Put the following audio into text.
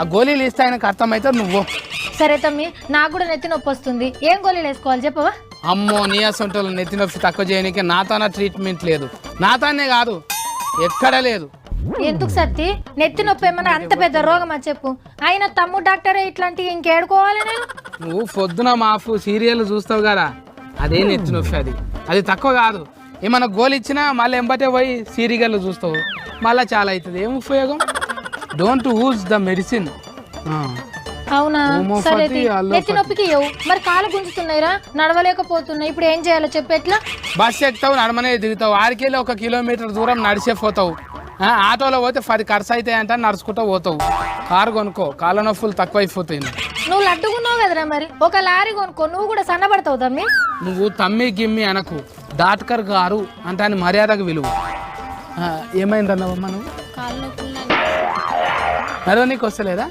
ఆ గోళీలు ఇస్తే ఆయనకు అర్థమైతే నువ్వు. సరే తమ్మి నాకు కూడా నెత్తి నొప్పి వస్తుంది. ఏం గోళీలు వేసుకోవాలి చెప్పవా? అమ్మో నీయసొంటలు నెత్తి నొప్పి తక్కువ చేయడానికి నాతాన ట్రీట్మెంట్ లేదు. నాతానే కాదు ఎక్కడ లేదు. ఎందుకు సత్తి? నెత్తి నొప్పి ఏమన్నా అంత పెద్ద రోగమా చెప్పు. అయినా తమ్ముడు డాక్టరే ఇట్లాంటివి ఇంకేడుకోవాలి నేను? నువ్వు పొద్దున మాఫు సీరియల్ చూస్తావు కదా అదే నెత్తి నొప్పి అది. అది తక్కువ కాదు. ఏమన్నా గోలు ఇచ్చినా మళ్ళీ ఎంబటే పోయి సీరియల్ చూస్తావు. మళ్ళీ చాలా అవుతుంది. ఏం ఉపయోగం? డోంట్ యూజ్ ద మెడిసిన్ అవునా? సరే తీ. అల్లోపతి. నెత్తి నొప్పికి ఇవ్వు మరి కాలు గుంజుతున్నాయిరా? నడవలేకపోతున్నాయి. ఇప్పుడు ఏం చేయాలో చెప్పు ఎట్లా? బస్ ఎక్కుతావు నడమనే దిగుతావు. ఆడికెళ్ళి ఒక కిలోమీటర్ దూరం నడిచే పోతావు ఆ, ఆటోలో పోతే పది ఖర్చు అవుతాయి అంటే నడుచుకుంటూ పోతావు. కారు కొనుక్కో. కాళ్ళ నొప్పులు తక్కువ అయిపోతాయి నువ్వు లడ్డుకున్నావు కదరా మరి? ఒక లారీ కొనుక్కో. నువ్వు కూడా సన్నబడతావు తమ్మి. నువ్వు తమ్మి గిమ్మి అనకు. డాక్టర్ గారు అంటే ఆయన మర్యాదకు విలువ. ఆ, ఏమైందన్నావమ్మా నువ్వు? కాళ్ళు నొప్పులు మరో నీకు వస్తలేదా?